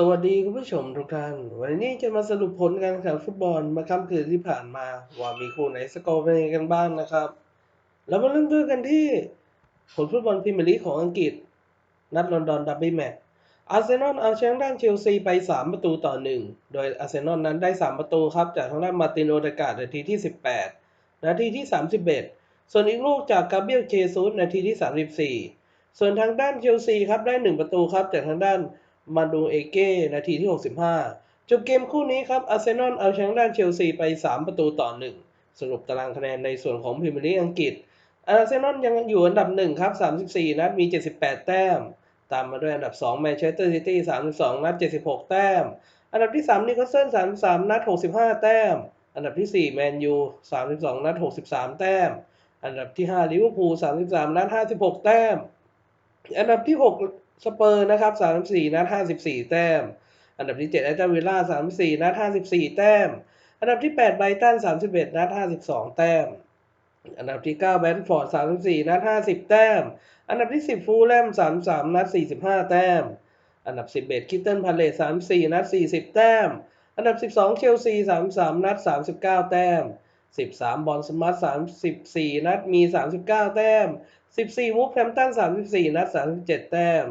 สวัสดีคุณผู้ชมทุกท่าน วันนี้จะมาสรุปผลการแข่งขันฟุตบอลเมาค่ำคืนที่ผ่านมา ว่ามีคู่ไหนสกอร์เป็นยังไงกันบ้างนะครับเรามาเริ่มด้วยกันที่ผลฟุตบอลพรีเมียร์ลีกของอังกฤษ นัดลอนดอนดับเบิลแมตช์อาร์เซนอลเอาชนะด้านเชลซีไป 3 ประตูต่อ 1 โดยอาร์เซนอลนั้นได้ 3 ประตูครับจากทางด้านมาตินโอเดกาดนาทีที่ 18 นาทีที่ 31 ส่วนอีกลูกจากกาเบียลเจซุสนาทีที่ 34 ส่วนทางด้านเชลซีครับได้ 1 ประตูครับจากทางด้าน มาดูเอเก้นาทีที่ 65 จบเกมคู่นี้ครับ อาร์เซนอลเอาชนะด้านเชลซีไป 3 ประตูต่อ 1 สรุปตารางคะแนนในส่วนของพรีเมียร์ลีกอังกฤษ อาร์เซนอลยังอยู่อันดับ 1 ครับ 34 นัดมี 78 แต้ม ตามมาด้วยอันดับ 2 แมนเชสเตอร์ซิตี้ 32 นัด 76 แต้ม อันดับที่ 3 นิโคลเซิล33 นัด 65 แต้ม อันดับที่ 4 แมนยู 32 นัด 63 แต้ม อันดับที่ 5 ลิเวอร์พูล 33 นัด 56 แต้ม อันดับที่ 6 สเปอร์นะครับ34นัด54แต้ม อันดับที่7แอตตันวิลล่า34นัด54แต้ม อันดับที่8ไบรตัน31นัด52แต้ม อันดับที่9แบนฟอร์ด34นัด50แต้ม อันดับที่10ฟูลแลม33นัด45แต้ม อันดับ11คิตเติลพาเลส34นัด40แต้ม อันดับ12เชลซี33นัด39แต้ม13บอลสมัต34นัดมี39แต้ม14วูฟแฮมตัน34นัด37แต้ม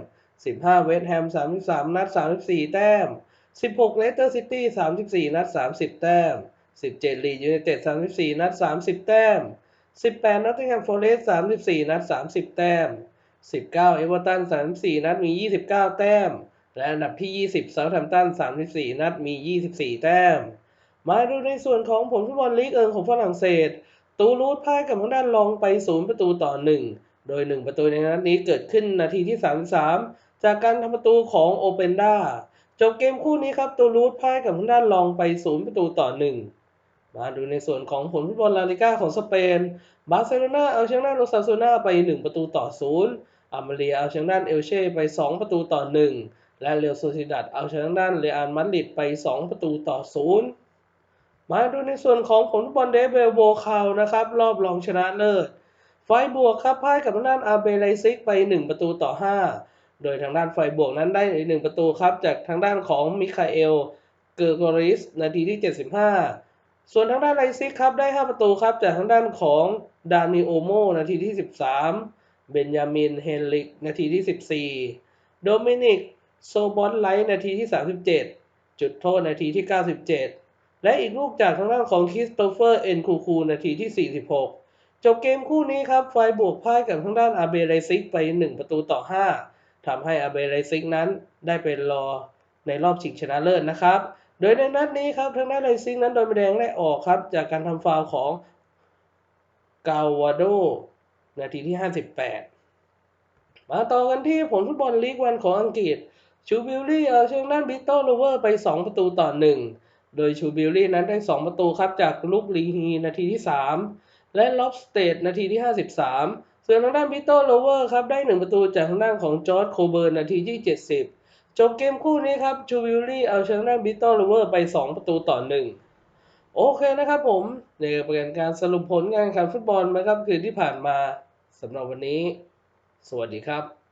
15 เวสต์แฮม 33 นัด 34 แต้ม 16 เลสเตอร์ซิตี้ 34 นัด 30 แต้ม 17 ลีดยูไนเต็ด 34 นัด 30 แต้ม 18 นอตติงแฮมฟอร์เรสต์34 นัด 30 แต้ม 19 เอเวอร์ตัน 34 นัด มี 29 แต้ม และอันดับที่ 20 เซาท์แฮมป์ตัน 34 นัด มี 24 แต้ม มาดูในส่วนของผลฟุตบอลลีกเอิงของฝรั่งเศส ตูรูดพ่ายกับทางด้านลองไป 0 ประตูต่อ 1 โดย 1 ประตูในนัดนี้เกิดขึ้นนาทีที่ 33 จากการทำประตูของโอเปนดาจบเกมคู่นี้ครับตูรูดพ่ายกับทางด้านลองไป 0 ประตูต่อ 1 มาดูในส่วนของผลฟุตบอลลาลิก้าของสเปน บาร์เซโลนาเอาชนะโรซาโซนาไป 1 ประตูต่อ 0อามาเรียเอาชนะเอลเช่ไป 2 ประตูต่อ 1 และเรอัลโซซิดัดเอาชนะด้านเรอัลมาดริดไป 2 ประตูต่อ 0 มาดูในส่วนของผลฟุตบอลเดฟเวลโบคาวนะครับรอบรองชนะเลิศไฟบวกครับพ่ายกับทางด้านอาเบไลซิกไป 1 ประตูต่อ 5 โดยทางด้านไฟบวกนั้นได้อีก1ประตูครับ จากทางด้านของมิคาเอล เกอร์กอริส นาทีที่ 75 ส่วนทางด้านไลซิกครับได้ 5 ประตูครับ จากทางด้านของดานิโอโม นาทีที่ 13 เบนยามิน เฮนริก นาทีที่ 14 โดมินิก โซบอนไลท์ นาทีที่ 37 จุดโทษ นาทีที่ 97 และอีกลูกจากทางด้านของคริสโตเฟอร์ เอ็นคูคู นาทีที่ 46 จบเกมคู่นี้ครับ ไฟบวกพ่ายกับทางด้านอาเบไลซิกไป 1 ประตูต่อ 5 ทำให้อาเบไลซิกนั้นได้เป็นรอในรอบชิงชนะเลิศนะครับ โดยในนัดนี้ครับทางด้านไลซิกนั้นโดนใบแดงได้ออกครับ จากการทำฟาวของกาวาโดนาทีที่ 58 มาต่อกันที่ผลฟุตบอลลีกวันของอังกฤษชูบิลลี่เอาชนะด้นบิโต้โรเวอร์ไป 2 ประตูต่อ 1 โดยชูบิลลี่นั้นได้ 2 ประตูครับจากลูกลีฮีนาทีที่ 3 และล็อบสเตดนาทีที่ 53 ส่วนทางด้านบิโตโลเวอร์ครับได้ 1 ประตูจากทางด้านของจอร์ดโคเบิร์นนาทีที่ 70 จบเกมคู่นี้ครับชูวิลลี่เอาชนะด้านบิโตโลเวอร์ไป 2 ประตูต่อ 1 โอเคนะครับผมนี่ยเป็นการสรุปผลงานการฟุตบอลนะครับคืนที่ผ่านมาสำหรับวันนี้ สวัสดีครับ